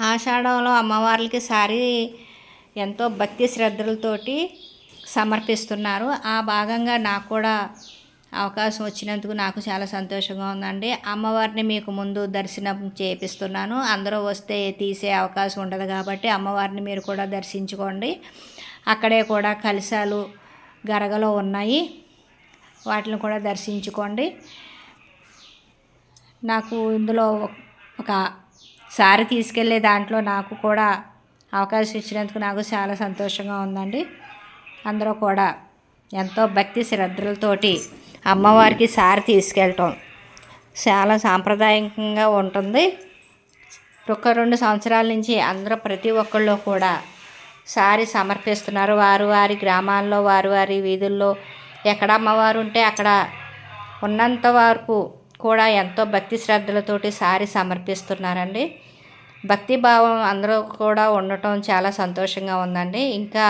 ఆషాఢంలో అమ్మవార్లకి సారి ఎంతో భక్తి శ్రద్ధలతోటి సమర్పిస్తున్నారు. ఆ భాగంగా నాకు కూడా అవకాశం వచ్చినందుకు నాకు చాలా సంతోషంగా ఉందండి. అమ్మవారిని మీకు ముందు దర్శనం చేపిస్తున్నాను. అందరూ వస్తే తీసే అవకాశం ఉండదు కాబట్టి అమ్మవారిని మీరు కూడా దర్శించుకోండి. అక్కడే కూడా కలశాలు గరగలో ఉన్నాయి. వాటిని కూడా దర్శించుకోండి. నాకు ఇందులో ఒక సారి తీసుకెళ్ళే దాంట్లో నాకు కూడా అవకాశం ఇచ్చినందుకు నాకు చాలా సంతోషంగా ఉందండి. అందరూ కూడా ఎంతో భక్తి శ్రద్ధలతోటి అమ్మవారికి సారి తీసుకెళ్ళటం చాలా సాంప్రదాయకంగా ఉంటుంది. ఒక రెండు సంవత్సరాల నుంచి అందరూ ప్రతి ఒక్కళ్ళు కూడా సారి సమర్పిస్తున్నారు. వారు వారి గ్రామాల్లో వారు వారి వీధుల్లో ఎక్కడ అమ్మవారు ఉంటే అక్కడ ఉన్నంత వరకు కూడా ఎంతో భక్తి శ్రద్ధలతోటి సారి సమర్పిస్తున్నారండి. భక్తి భావం అందరూ కూడా ఉండటం చాలా సంతోషంగా ఉందండి. ఇంకా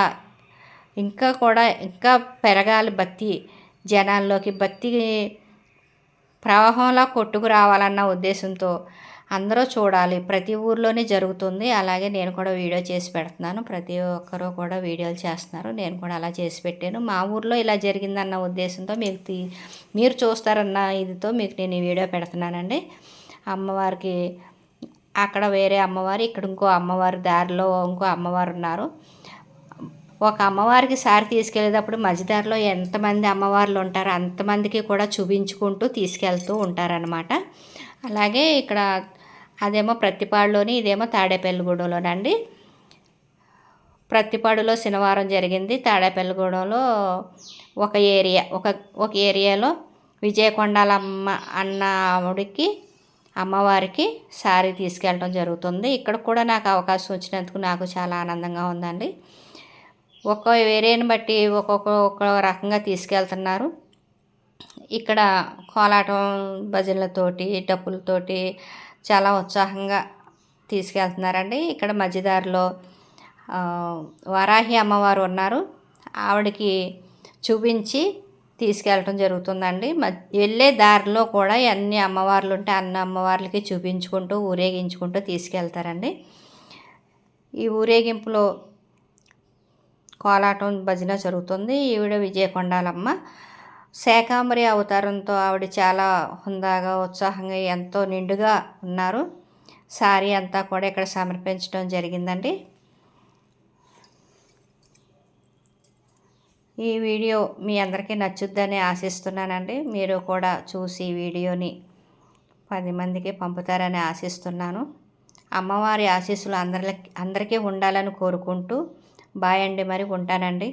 ఇంకా కూడా ఇంకా పెరగాలి భక్తి జనాల్లోకి. భక్తి ప్రవాహంలా కొట్టుకు రావాలన్న ఉద్దేశంతో అందరూ చూడాలి. ప్రతి ఊర్లోనే జరుగుతుంది. అలాగే నేను కూడా వీడియో చేసి పెడుతున్నాను. ప్రతి ఒక్కరూ కూడా వీడియోలు చేస్తున్నారు. నేను కూడా అలా చేసి పెట్టాను. మా ఊర్లో ఇలా జరిగిందన్న ఉద్దేశంతో మీకు తీ మీరు చూస్తారన్న ఇదితో మీకు నేను ఈ వీడియో పెడుతున్నానండి. అమ్మవారికి అక్కడ వేరే అమ్మవారు ఇక్కడ ఇంకో అమ్మవారి దారిలో ఇంకో అమ్మవారు ఉన్నారు. ఒక అమ్మవారికి సారి తీసుకెళ్ళేటప్పుడు మధ్యదారిలో ఎంతమంది అమ్మవార్లు ఉంటారో అంతమందికి కూడా చూపించుకుంటూ తీసుకెళ్తూ ఉంటారనమాట అలాగే ఇక్కడ అదేమో ప్రతిపాడులోని ఇదేమో తాడేపల్లిగూడెంలోనండి ప్రతిపాడులో శనివారం జరిగింది. తాడేపల్లిగూడెంలో ఒక ఏరియా ఒక ఒక ఏరియాలో విజయకొండాలమ్మ అన్న ఆవిడకి అమ్మవారికి సారీ తీసుకెళ్ళడం జరుగుతుంది. ఇక్కడ కూడా నాకు అవకాశం వచ్చినందుకు నాకు చాలా ఆనందంగా ఉందండి. ఒక్కో ఏరియాని బట్టి ఒక్కొక్క ఒక్కో రకంగా తీసుకెళ్తున్నారు. ఇక్కడ కోలాటం భజనలతోటి డప్పులతోటి చాలా ఉత్సాహంగా తీసుకెళ్తున్నారండి. ఇక్కడ మధ్యదారిలో వరాహి అమ్మవారు ఉన్నారు. ఆవిడకి చూపించి తీసుకెళ్ళటం జరుగుతుందండి. వెళ్ళే దారిలో కూడా అన్ని అమ్మవార్లు ఉంటే అన్ని అమ్మవార్లకి చూపించుకుంటూ ఊరేగించుకుంటూ తీసుకెళ్తారండి. ఈ ఊరేగింపులో కోలాటం భజన జరుగుతుంది. ఈవిడ విజయకొండాలమ్మ. శాకాంబరి అవతారంతో ఆవిడ చాలా హుందాగా ఉత్సాహంగా ఎంతో నిండుగా ఉన్నారు. సారీ అంతా కూడా ఇక్కడ సమర్పించడం జరిగిందండి. ఈ వీడియో మీ అందరికీ నచ్చుద్దని ఆశిస్తున్నానండి. మీరు కూడా చూసి వీడియోని పది మందికి పంపుతారని ఆశిస్తున్నాను. అమ్మవారి ఆశీస్సులు అందరికి అందరికీ ఉండాలని కోరుకుంటూ బాయ్ అండి. మరి ఉంటానండి.